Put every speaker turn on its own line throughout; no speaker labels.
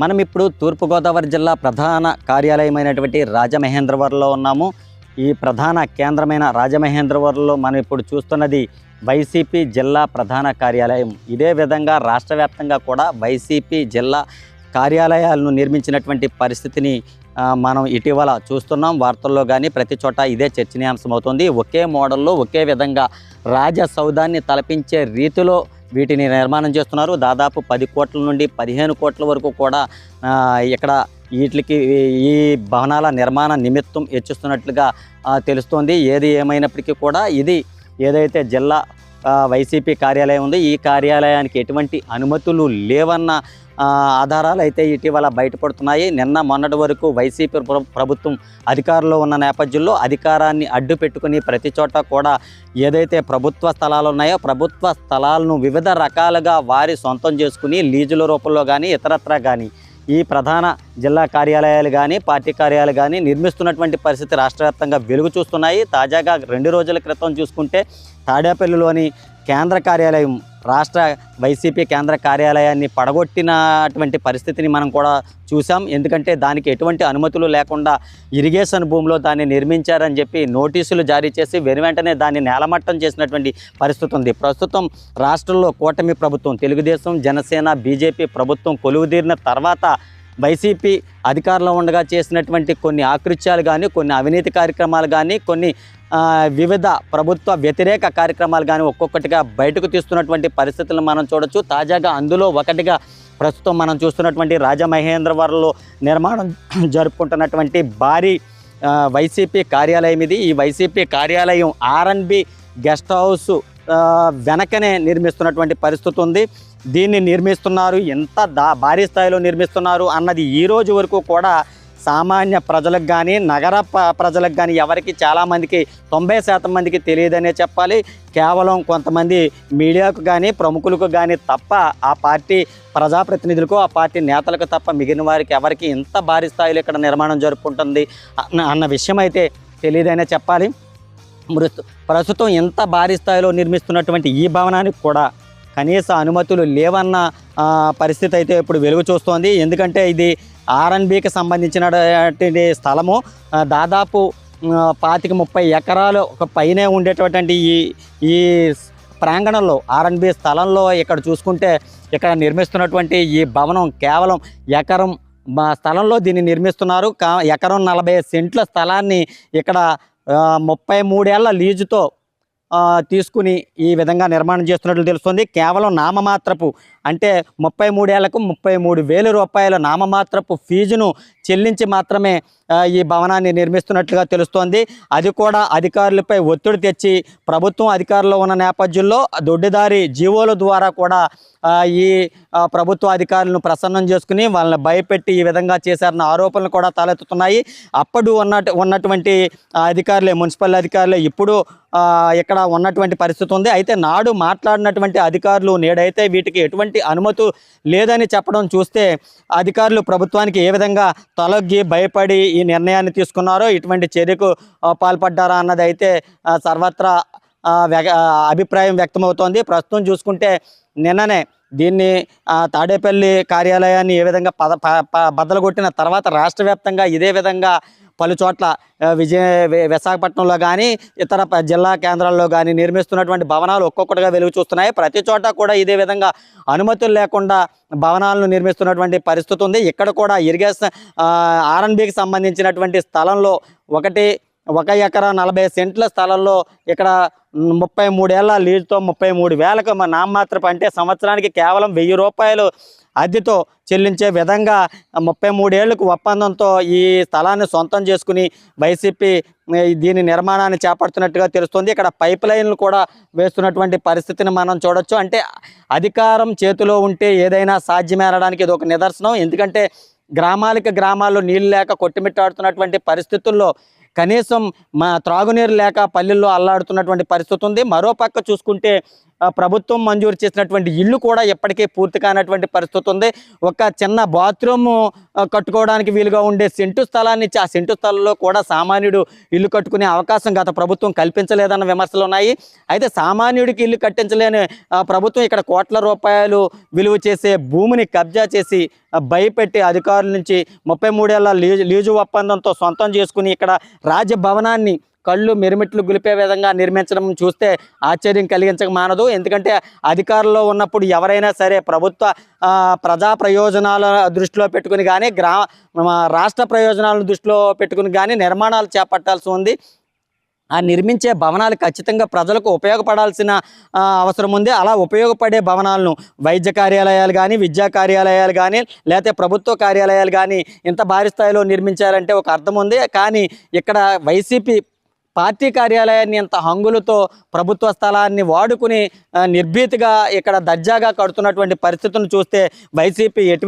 మనం ఇప్పుడు తూర్పుగోదావరి జిల్లా ప్రధాన కార్యాలయమైనటువంటి రాజమహేంద్రవరంలో ఉన్నాము. ఈ ప్రధాన కేంద్రమైన రాజమహేంద్రవరంలో మనం ఇప్పుడు చూస్తున్నది వైసీపీ జిల్లా ప్రధాన కార్యాలయం. ఇదే విధంగా రాష్ట్ర వ్యాప్తంగా కూడా వైసీపీ జిల్లా కార్యాలయాలను నిర్మించినటువంటి పరిస్థితిని మనం ఇటీవల చూస్తున్నాం. వార్తల్లో కానీ ప్రతి చోట ఇదే చర్చనీయాంశం అవుతుంది ఒకే మోడల్లో ఒకే విధంగా రాజ సౌదాన్ని తలపించే రీతిలో వీటిని నిర్మాణం చేస్తున్నారు. దాదాపు పది కోట్ల నుండి పదిహేను కోట్ల వరకు కూడా ఇక్కడ వీటికి ఈ భవనాల నిర్మాణ నిమిత్తం హెచ్చిస్తున్నట్లుగా తెలుస్తోంది. ఏది ఏమైనప్పటికీ కూడా ఇది ఏదైతే జిల్లా వైసీపీ కార్యాలయం ఉంది ఈ కార్యాలయానికి ఎటువంటి అనుమతులు లేవన్న ఆధారాలు అయితే ఇటీవల బయటపడుతున్నాయి. నిన్న మొన్నటి వరకు వైసీపీ ప్రభుత్వం అధికారంలో ఉన్న నేపథ్యంలో అధికారాన్ని అడ్డు పెట్టుకుని ప్రతి చోట కూడా ఏదైతే ప్రభుత్వ స్థలాలు ఉన్నాయో ప్రభుత్వ స్థలాలను వివిధ రకాలుగా వారి సొంతం చేసుకుని లీజుల రూపంలో కానీ ఇతరత్రా కానీ ఈ ప్రధాన జిల్లా కార్యాలయాలు కానీ పార్టీ కార్యాలయాలు కానీ నిర్మిస్తున్నటువంటి పరిస్థితి రాష్ట్రవ్యాప్తంగా వెలుగు చూస్తున్నాయి. తాజాగా రెండు రోజుల క్రితం చూసుకుంటే తాడేపల్లిలోని కేంద్ర కార్యాలయం రాష్ట్ర వైసీపీ కేంద్ర కార్యాలయాన్ని పడగొట్టినటువంటి పరిస్థితిని మనం కూడా చూసాం ఎందుకంటే దానికి ఎటువంటి అనుమతులు లేకుండా ఇరిగేషన్ భూమిలో దాన్ని నిర్మించారని చెప్పి నోటీసులు జారీ చేసి వెను వెంటనే దాన్ని నేలమట్టం చేసినటువంటి పరిస్థితి ఉంది. ప్రస్తుతం రాష్ట్రంలో కూటమి ప్రభుత్వం తెలుగుదేశం జనసేన బీజేపీ ప్రభుత్వం కొలువుదీరిన తర్వాత వైసీపీ అధికారంలో ఉండగా చేసినటువంటి కొన్ని ఆకృత్యాలు కానీ కొన్ని అవినీతి కార్యక్రమాలు కానీ కొన్ని వివిధ ప్రభుత్వ వ్యతిరేక కార్యక్రమాలు కానీ ఒక్కొక్కటిగా బయటకు తీస్తున్నటువంటి పరిస్థితులను మనం చూడొచ్చు. తాజాగా అందులో ఒకటిగా ప్రస్తుతం మనం చూస్తున్నటువంటి రాజమహేంద్రవరంలో నిర్మాణం జరుపుకుంటున్నటువంటి భారీ వైసీపీ కార్యాలయం ఇది. ఈ వైసీపీ కార్యాలయం ఆర్ఎన్బి గెస్ట్ హౌస్ వెనకనే నిర్మిస్తున్నటువంటి పరిస్థితి ఉంది. దీన్ని నిర్మిస్తున్నారు ఎంత దా భారీ స్థాయిలో నిర్మిస్తున్నారు అన్నది ఈ రోజు వరకు కూడా సామాన్య ప్రజలకు కానీ నగర ప్రజలకు కానీ ఎవరికి చాలామందికి తొంభై శాతం మందికి తెలియదనే చెప్పాలి. కేవలం కొంతమంది మీడియాకు కానీ ప్రముఖులకు కానీ తప్ప ఆ పార్టీ ప్రజాప్రతినిధులకు ఆ పార్టీ నేతలకు తప్ప మిగిలిన వారికి ఎవరికి ఇంత భారీ స్థాయిలో ఇక్కడ నిర్మాణం జరుపుకుంటుంది అన్న అన్న విషయం అయితే తెలియదనే చెప్పాలి. మృతు ప్రస్తుతం ఎంత భారీ స్థాయిలో నిర్మిస్తున్నటువంటి ఈ భవనానికి కూడా కనీస అనుమతులు లేవన్న పరిస్థితి అయితే ఇప్పుడు వెలుగు చూస్తోంది. ఎందుకంటే ఇది ఆర్ఎన్బికి సంబంధించినటువంటి స్థలము. దాదాపు పాతిక ముప్పై ఎకరాలు ఒక పైనే ఉండేటటువంటి ఈ ఈ ప్రాంగణంలో ఆర్ఎన్బి స్థలంలో ఇక్కడ చూసుకుంటే ఇక్కడ నిర్మిస్తున్నటువంటి ఈ భవనం కేవలం ఎకరం మా స్థలంలో దీన్ని నిర్మిస్తున్నారు. కా ఎకరం నలభై సెంట్ల స్థలాన్ని ఇక్కడ ముప్పై మూడేళ్ళ లీజుతో తీసుకుని ఈ విధంగా నిర్మాణం చేస్తున్నట్లు తెలుస్తుంది. కేవలం నామమాత్రపు అంటే ముప్పై మూడేళ్ళకు ముప్పై మూడు వేల రూపాయల నామమాత్రపు ఫీజును చెల్లించి మాత్రమే ఈ భవనాన్ని నిర్మిస్తున్నట్లుగా తెలుస్తోంది. అది కూడా అధికారులపై ఒత్తిడి తెచ్చి ప్రభుత్వం అధికారంలో ఉన్న నేపథ్యంలో దొడ్డిదారి జీవోల ద్వారా కూడా ఈ ప్రభుత్వ అధికారులను ప్రసన్నం చేసుకుని వాళ్ళని భయపెట్టి ఈ విధంగా చేశారన్న ఆరోపణలు కూడా తలెత్తుతున్నాయి. అప్పుడు ఉన్నట్టు ఉన్నటువంటి అధికారులే మున్సిపల్ అధికారులే ఇప్పుడు ఇక్కడ ఉన్నటువంటి పరిస్థితి ఉంది. అయితే నాడు మాట్లాడినటువంటి అధికారులు నేడైతే వీటికి ఎటువంటి అనుమతి లేదని చెప్పడం చూస్తే అధికారులు ప్రభుత్వానికి ఏ విధంగా తొలగి భయపడి ఈ నిర్ణయాన్ని తీసుకున్నారో ఇటువంటి చర్యకు పాల్పడ్డారా అన్నది అయితే సర్వత్రా అభిప్రాయం వ్యక్తమవుతోంది. ప్రస్తుతం చూసుకుంటే నిన్ననే దీన్ని తాడేపల్లి కార్యాలయాన్ని ఏ విధంగా పద ప- ప- తర్వాత రాష్ట్ర వ్యాప్తంగా ఇదే విధంగా పలు చోట్ల విజయ విశాఖపట్నంలో కానీ ఇతర జిల్లా కేంద్రాల్లో కానీ నిర్మిస్తున్నటువంటి భవనాలు ఒక్కొక్కటిగా వెలుగు చూస్తున్నాయి. ప్రతి చోట కూడా ఇదే విధంగా అనుమతులు లేకుండా భవనాలను నిర్మిస్తున్నటువంటి పరిస్థితి ఉంది. ఇక్కడ కూడా ఇరిగేషన్ ఆర్ఎన్బికి సంబంధించినటువంటి స్థలంలో ఒకటి ఒక ఎకరా నలభై సెంట్ల స్థలంలో ఇక్కడ ముప్పై మూడేళ్ళ లీజుతో ముప్పై మూడు వేలకు నామమాత్రపు అంటే సంవత్సరానికి కేవలం వెయ్యి రూపాయలు అద్దెతో చెల్లించే విధంగా ముప్పై మూడేళ్ళకు ఒప్పందంతో ఈ స్థలాన్ని సొంతం చేసుకుని వైసీపీ దీని నిర్మాణాన్ని చేపడుతున్నట్టుగా తెలుస్తుంది. ఇక్కడ పైప్ లైన్లు కూడా వేస్తున్నటువంటి పరిస్థితిని మనం చూడొచ్చు. అంటే అధికారం చేతిలో ఉంటే ఏదైనా సాధ్యమేరడానికి ఇది ఒక నిదర్శనం. ఎందుకంటే గ్రామాలకి గ్రామాల్లో నీళ్ళు లేక కొట్టుమిట్టాడుతున్నటువంటి పరిస్థితుల్లో కనీసం మా త్రాగునీరు లేక పల్లెల్లో అల్లాడుతున్నటువంటి పరిస్థితి ఉంది. మరో పక్క చూసుకుంటే ప్రభుత్వం మంజూరు చేసినటువంటి ఇల్లు కూడా ఇప్పటికే పూర్తి కానటువంటి పరిస్థితి ఉంది. ఒక చిన్న బాత్రూమ్ కట్టుకోవడానికి వీలుగా ఉండే సెంటు స్థలాన్ని ఆ సెంటు స్థలంలో కూడా సామాన్యుడు ఇల్లు కట్టుకునే అవకాశం గత ప్రభుత్వం కల్పించలేదన్న విమర్శలు ఉన్నాయి. అయితే సామాన్యుడికి ఇల్లు కట్టించలేని ప్రభుత్వం ఇక్కడ కోట్ల రూపాయలు విలువ చేసే భూమిని కబ్జా చేసి భయపెట్టి అధికారుల నుంచి ముప్పై మూడేళ్ళ లీజు లీజు ఒప్పందంతో సొంతం చేసుకుని ఇక్కడ రాజభవనాన్ని కళ్ళు మిరుమిట్లు గులిపే విధంగా నిర్మించడం చూస్తే ఆశ్చర్యం కలిగించక మానదు. ఎందుకంటే అధికారంలో ఉన్నప్పుడు ఎవరైనా సరే ప్రభుత్వ ప్రజా ప్రయోజనాల దృష్టిలో పెట్టుకుని కానీ గ్రా రాష్ట్ర ప్రయోజనాలను దృష్టిలో పెట్టుకుని కానీ నిర్మాణాలు చేపట్టాల్సి ఉంది. ఆ నిర్మించే భవనాలు ఖచ్చితంగా ప్రజలకు ఉపయోగపడాల్సిన అవసరం ఉంది. అలా ఉపయోగపడే భవనాలను వైద్య కార్యాలయాలు కానీ విద్యా కార్యాలయాలు కానీ లేకపోతే ప్రభుత్వ కార్యాలయాలు కానీ ఇంత భారీ స్థాయిలో నిర్మించారంటే ఒక అర్థం ఉంది. కానీ ఇక్కడ వైసీపీ పార్టీ కార్యాలయాన్ని ఇంత హంగులతో ప్రభుత్వ స్థలాన్ని వాడుకుని నిర్భీతిగా ఇక్కడ దర్జాగా కడుతున్నటువంటి పరిస్థితులను చూస్తే వైసీపీ ఎటు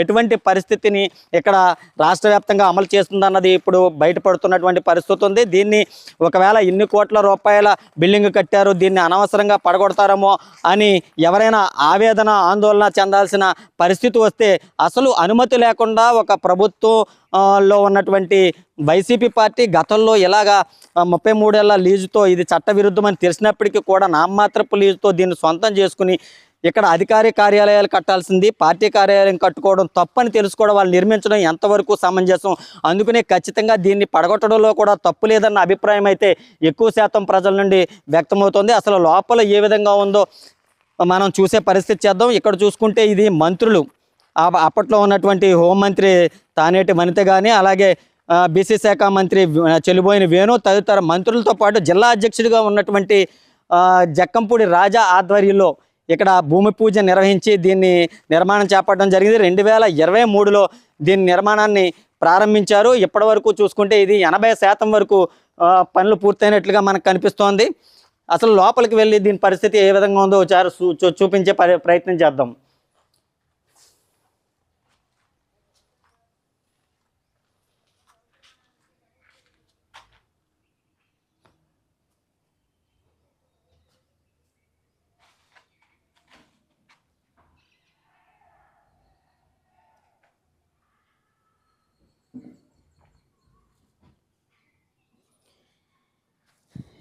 ఎటువంటి పరిస్థితిని ఇక్కడ రాష్ట్ర వ్యాప్తంగా అమలు చేస్తుందన్నది ఇప్పుడు బయటపడుతున్నటువంటి పరిస్థితి ఉంది. దీన్ని ఒకవేళ ఇన్ని కోట్ల రూపాయల బిల్డింగ్ కట్టారు దీన్ని అనవసరంగా పడగొడతారేమో అని ఎవరైనా ఆవేదన ఆందోళన చెందాల్సిన పరిస్థితి వస్తే అసలు అనుమతి లేకుండా ఒక ప్రభుత్వం లో ఉన్నటువంటి వైసీపీ పార్టీ గతంలో ఇలాగా ముప్పై మూడేళ్ళ లీజుతో ఇది చట్టవిరుద్ధమని తెలిసినప్పటికీ కూడా నామమాత్రపు లీజుతో దీన్ని సొంతం చేసుకుని ఇక్కడ అధికారి కార్యాలయాలు కట్టాల్సింది పార్టీ కార్యాలయం కట్టుకోవడం తప్పని తెలుసుకోవడం వాళ్ళు నిర్మించడం ఎంతవరకు సమంజసం. అందుకనే ఖచ్చితంగా దీన్ని పడగొట్టడంలో కూడా తప్పు లేదన్న అభిప్రాయం అయితే ఎక్కువ శాతం ప్రజల నుండి వ్యక్తమవుతోంది. అసలు లోపల ఏ విధంగా ఉందో మనం చూసే పరిస్థితి చేద్దాం. ఇక్కడ చూసుకుంటే ఇది మంత్రులు. అప్పట్లో ఉన్నటువంటి హోంమంత్రి తానేటి వనిత కానీ అలాగే బీసీ శాఖ మంత్రి చెల్లిబోయిన వేణు తదితర మంత్రులతో పాటు జిల్లా అధ్యక్షుడిగా ఉన్నటువంటి జక్కంపూడి రాజా ఆధ్వర్యంలో ఇక్కడ భూమి పూజ నిర్వహించి దీన్ని నిర్మాణం చేపట్టడం జరిగింది. రెండు వేల ఇరవై మూడులో దీని నిర్మాణాన్ని ప్రారంభించారు. ఇప్పటి వరకు చూసుకుంటే ఇది ఎనభై శాతం వరకు పనులు పూర్తయినట్లుగా మనకు కనిపిస్తోంది. అసలు లోపలికి వెళ్ళి దీని పరిస్థితి ఏ విధంగా ఉందో ఒకసారి చూ- చూ- చూపించే ప్రయత్నం చేద్దాం.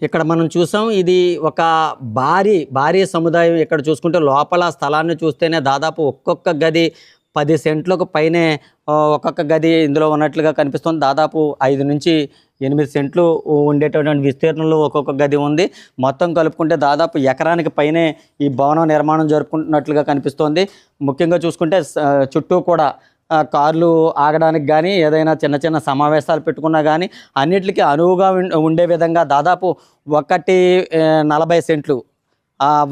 ఇక్కడ మనం చూసాం ఇది ఒక భారీ భారీ సముదాయం. ఇక్కడ చూసుకుంటే లోపల స్థలాన్ని చూస్తేనే దాదాపు ఒక్కొక్క గది పది సెంట్లకు పైనే ఒక్కొక్క గది ఇందులో ఉన్నట్లుగా కనిపిస్తుంది. దాదాపు ఐదు నుంచి ఎనిమిది సెంట్లు ఉండేటటువంటి విస్తీర్ణంలో ఒక్కొక్క గది ఉంది. మొత్తం కలుపుకుంటే దాదాపు ఎకరానికి పైనే ఈ భవనం నిర్మాణం జరుపుకుంటున్నట్లుగా కనిపిస్తోంది. ముఖ్యంగా చూసుకుంటే చుట్టూ కూడా కార్లు ఆగడానికి కానీ ఏదైనా చిన్న చిన్న సమావేశాలు పెట్టుకున్నా కానీ అన్నిటికీ అనువుగా ఉండే విధంగా దాదాపు ఒకటి నలభై సెంట్లు.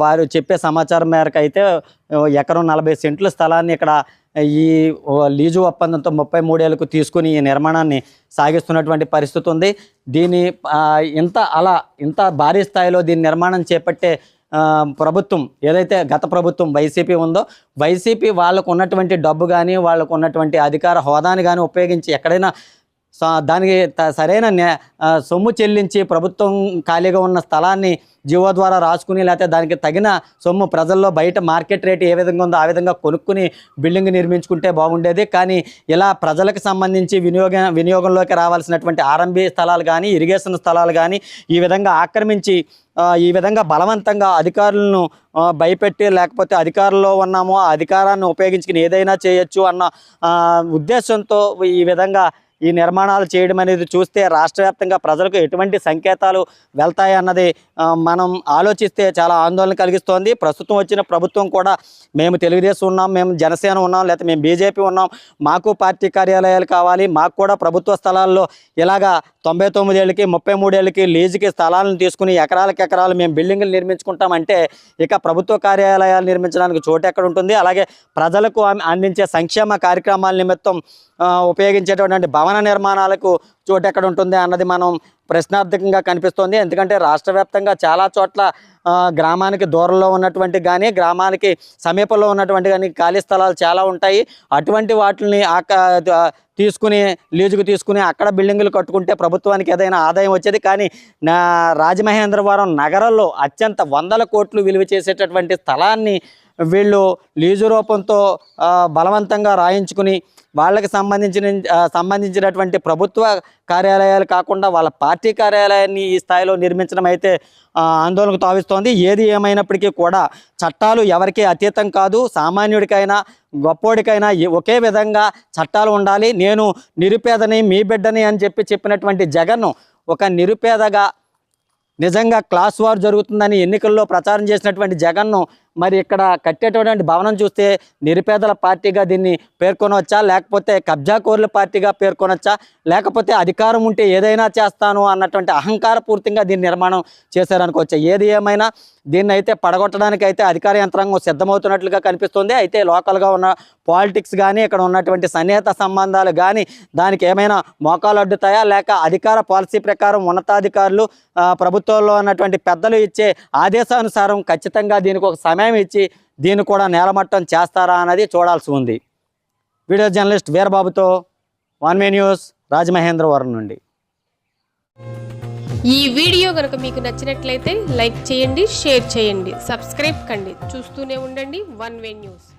వారు చెప్పే సమాచారం మేరకు అయితే ఎకరం నలభై సెంట్ల స్థలాన్ని ఇక్కడ ఈ లీజు ఒప్పందంతో ముప్పై మూడేళ్ళకు తీసుకుని ఈ నిర్మాణాన్ని సాగిస్తున్నటువంటి పరిస్థితి ఉంది. దీని ఇంత అలా ఇంత భారీ స్థాయిలో దీని నిర్మాణం చేపట్టే ప్రభుత్వం ఏదైతే గత ప్రభుత్వం వైసీపీ ఉందో వైసీపీ వాళ్ళకు ఉన్నటువంటి డబ్బు కానీ వాళ్ళకు ఉన్నటువంటి అధికార హోదాని కానీ ఉపయోగించి ఎక్కడైనా దానికి త- సరైన సొమ్ము చెల్లించి ప్రభుత్వం ఖాళీగా ఉన్న స్థలాన్ని జీవో ద్వారా రాసుకుని లేకపోతే దానికి తగిన సొమ్ము ప్రజల్లో బయట మార్కెట్ రేట్ ఏ విధంగా ఉందో ఆ విధంగా కొనుక్కుని బిల్డింగ్ నిర్మించుకుంటే బాగుండేది. కానీ ఇలా ప్రజలకు సంబంధించి వినియోగ వినియోగంలోకి రావాల్సినటువంటి ఆర్ఎంబీ స్థలాలు కానీ ఇరిగేషన్ స్థలాలు కానీ ఈ విధంగా ఆక్రమించి ఈ విధంగా బలవంతంగా అధికారులను భయపెట్టి లేకపోతే అధికారంలో ఉన్నామో ఆ అధికారాన్ని ఉపయోగించుకుని ఏదైనా చేయొచ్చు అన్న ఉద్దేశంతో ఈ విధంగా ఈ నిర్మాణాలు చేయడం అనేది చూస్తే రాష్ట్ర వ్యాప్తంగా ప్రజలకు ఎటువంటి సంకేతాలు వెళ్తాయి అన్నది మనం ఆలోచిస్తే చాలా ఆందోళన కలిగిస్తోంది. ప్రస్తుతం వచ్చిన ప్రభుత్వం కూడా మేము తెలుగుదేశం ఉన్నాం మేము జనసేన ఉన్నాం లేకపోతే మేము బీజేపీ ఉన్నాం. మాకు పార్టీ కార్యాలయాలు కావాలి మాకు కూడా ప్రభుత్వ స్థలాల్లో ఇలాగా తొంభై తొమ్మిదేళ్ళకి ముప్పై మూడేళ్ళకి లీజుకి స్థలాలను తీసుకుని ఎకరాలకు ఎకరాలు మేము బిల్డింగ్లు నిర్మించుకుంటామంటే ఇక ప్రభుత్వ కార్యాలయాలు నిర్మించడానికి చోటు ఎక్కడ ఉంటుంది? అలాగే ప్రజలకు అందించే సంక్షేమ కార్యక్రమాల నిమిత్తం ఉపయోగించేటటువంటి భవన భవన నిర్మాణాలకు చోటు ఎక్కడ ఉంటుంది అన్నది మనం ప్రశ్నార్థకంగా కనిపిస్తోంది. ఎందుకంటే రాష్ట్ర వ్యాప్తంగా చాలా చోట్ల గ్రామానికి దూరంలో ఉన్నటువంటి కానీ గ్రామానికి సమీపంలో ఉన్నటువంటి కానీ ఖాళీ స్థలాలు చాలా ఉంటాయి. అటువంటి వాటిని తీసుకుని లీజుకు తీసుకుని అక్కడ బిల్డింగులు కట్టుకుంటే ప్రభుత్వానికి ఏదైనా ఆదాయం వచ్చేది. కానీ నా రాజమహేంద్రవరం నగరంలో అత్యంత వందల కోట్లు విలువ చేసేటటువంటి స్థలాన్ని వీళ్ళు లీజు రూపంతో బలవంతంగా రాయించుకుని వాళ్ళకి సంబంధించిన సంబంధించినటువంటి ప్రభుత్వ కార్యాలయాలు కాకుండా వాళ్ళ పార్టీ కార్యాలయాన్ని ఈ స్థాయిలో నిర్మించడం అయితే ఆందోళనకు తావిస్తోంది. ఏది ఏమైనప్పటికీ కూడా చట్టాలు ఎవరికీ అతీతం కాదు. సామాన్యుడికైనా గొప్పోడికైనా ఒకే విధంగా చట్టాలు ఉండాలి. నేను నిరుపేదని మీ బిడ్డని అని చెప్పి చెప్పినటువంటి జగన్ ఒక నిరుపేదగా నిజంగా క్లాస్ వార్ జరుగుతుందని ఎన్నికల్లో ప్రచారం చేసినటువంటి జగన్ను మరి ఇక్కడ కట్టేటటువంటి భవనం చూస్తే నిరుపేదల పార్టీగా దీన్ని పేర్కొనవచ్చా లేకపోతే కబ్జాకోర్ల పార్టీగా పేర్కొనవచ్చా లేకపోతే అధికారం ఉంటే ఏదైనా చేస్తాను అన్నటువంటి అహంకార పూర్తిగా దీన్ని నిర్మాణం చేశారనుకోవచ్చా? ఏది ఏమైనా దీన్ని అయితే పడగొట్టడానికి అయితే అధికార యంత్రాంగం సిద్ధమవుతున్నట్లుగా కనిపిస్తుంది. అయితే లోకల్గా ఉన్న పాలిటిక్స్ కానీ ఇక్కడ ఉన్నటువంటి సన్నిహిత సంబంధాలు కానీ దానికి ఏమైనా మోకాలు అడ్డుతాయా? లేక అధికార పాలసీ ప్రకారం ఉన్నతాధికారులు ప్రభుత్వంలో ఉన్నటువంటి పెద్దలు ఇచ్చే ఆదేశానుసారం ఖచ్చితంగా దీనికి ఒక సమయం ఇచ్చి దీన్ని కూడా నేలమట్టం చేస్తారా అన్నది చూడాల్సి ఉంది. వీడియో జర్నలిస్ట్ వీరబాబుతో వన్ మే న్యూస్ రాజమహేంద్రవరం నుండి.
ఈ వీడియో కనుక మీకు నచ్చినట్లయితే లైక్ చేయండి షేర్ చేయండి సబ్స్క్రైబ్ కండి. చూస్తూనే ఉండండి వన్ వే న్యూస్.